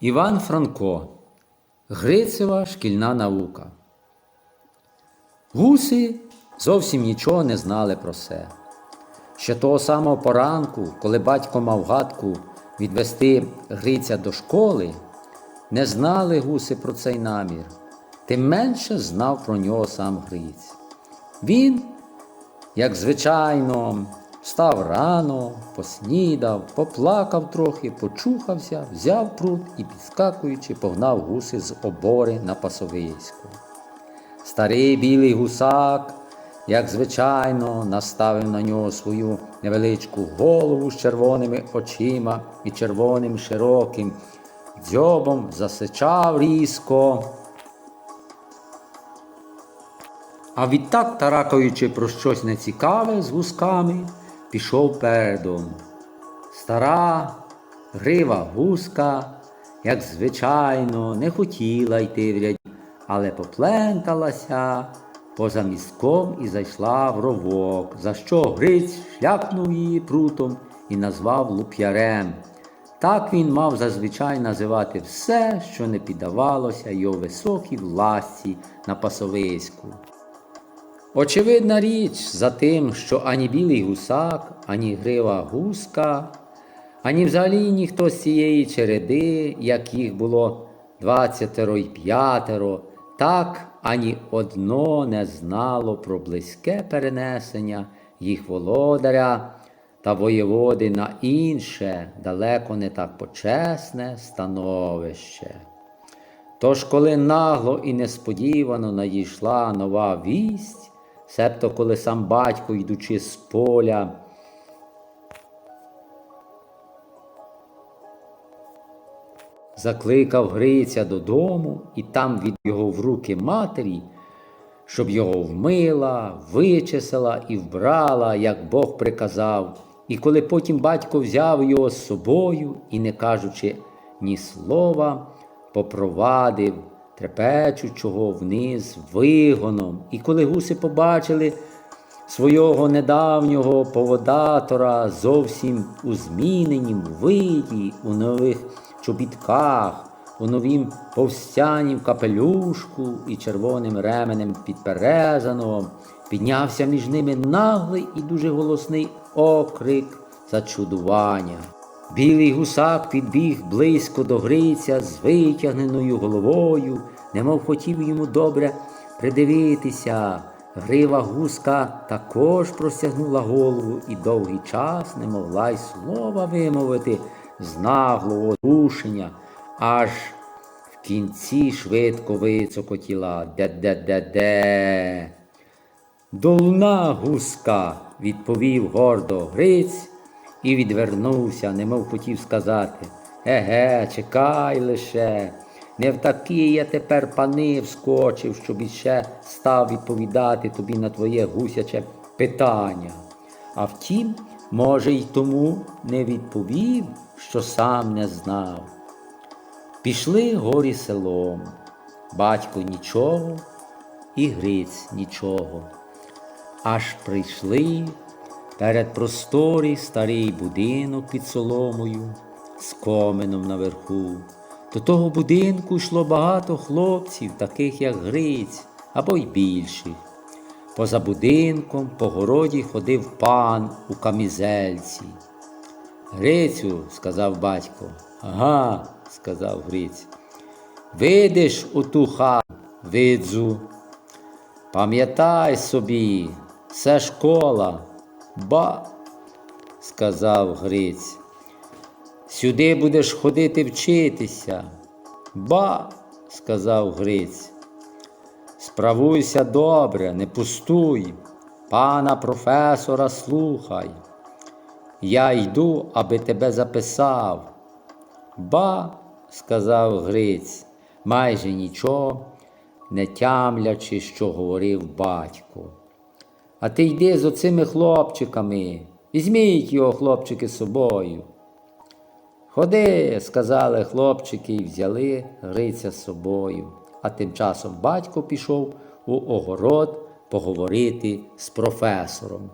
Іван Франко Грицева шкільна наука. Гуси зовсім нічого не знали про це. Ще того самого поранку, коли батько мав гадку відвести Гриця до школи, не знали гуси про цей намір, тим менше знав про нього сам Гриць. Він, як звичайно, встав рано, поснідав, поплакав трохи, почухався, взяв прут і, підскакуючи, погнав гуси з обори на пасовисько. Старий білий гусак, як звичайно, наставив на нього свою невеличку голову з червоними очима і червоним широким дзьобом засичав різко. А відтак, таракаючи про щось нецікаве з гусками, пішов передом. Стара грива гуска, як звичайно, не хотіла йти в ряді, але попленталася поза містком і зайшла в ровок, за що Гриць шляпнув її прутом і назвав луп'ярем. Так він мав зазвичай називати все, що не піддавалося його високій власті на пасовиську. Очевидна річ за тим, що ані білий гусак, ані грива гуска, ані взагалі ніхто з цієї череди, як їх було двадцятеро й п'ятеро, так ані одно не знало про близьке перенесення їх володаря та воєводи на інше, далеко не так почесне становище. Тож, коли нагло і несподівано надійшла нова вість, себто коли сам батько, йдучи з поля, закликав Гриця додому і там від його в руки матері, щоб його вмила, вичесала і вбрала, як Бог приказав. І коли потім батько взяв його з собою і, не кажучи ні слова, попровадив трепечучого вниз вигоном. І коли гуси побачили свого недавнього поводатора зовсім у зміненім виді, у нових чобітках, у новім повстянім капелюшку і червоним ременем підперезаного, піднявся між ними наглий і дуже голосний окрик зачудування. Білий гусак підбіг близько до Гриця з витягненою головою, немов хотів йому добре придивитися. Грива гуска також простягнула голову і довгий час не могла й слова вимовити з наглого рушення, аж в кінці швидко вицокотіла де-де-де-де. Долуна гуска, відповів гордо Гриць і відвернувся, немов хотів сказати. Еге, чекай лише, не в такі я тепер пани вскочив, щоб іще став відповідати тобі на твоє гусяче питання. А втім, може, й тому не відповів, що сам не знав. Пішли горі селом, батько нічого і Гриць нічого. Аж прийшли перед просторий старий будинок під соломою з коменом наверху. До того будинку йшло багато хлопців, таких як Гриць, або й більших. Поза будинком по городі ходив пан у камізельці. Грицю, сказав батько. Ага, сказав Гриць. Видиш у ту хату, видзу. Пам'ятай собі, це школа. Ба, сказав Гриць. Сюди будеш ходити вчитися. Ба, сказав Гриць. Справуйся добре, не пустуй, пана професора слухай. Я йду, аби тебе записав. Ба, сказав Гриць, майже нічого, не тямлячи, що говорив батько. А ти йди з оцими хлопчиками, візьміть його, хлопчики, з собою. Ходи, сказали хлопчики, і взяли Гриця з собою. А тим часом батько пішов у огород поговорити з професором.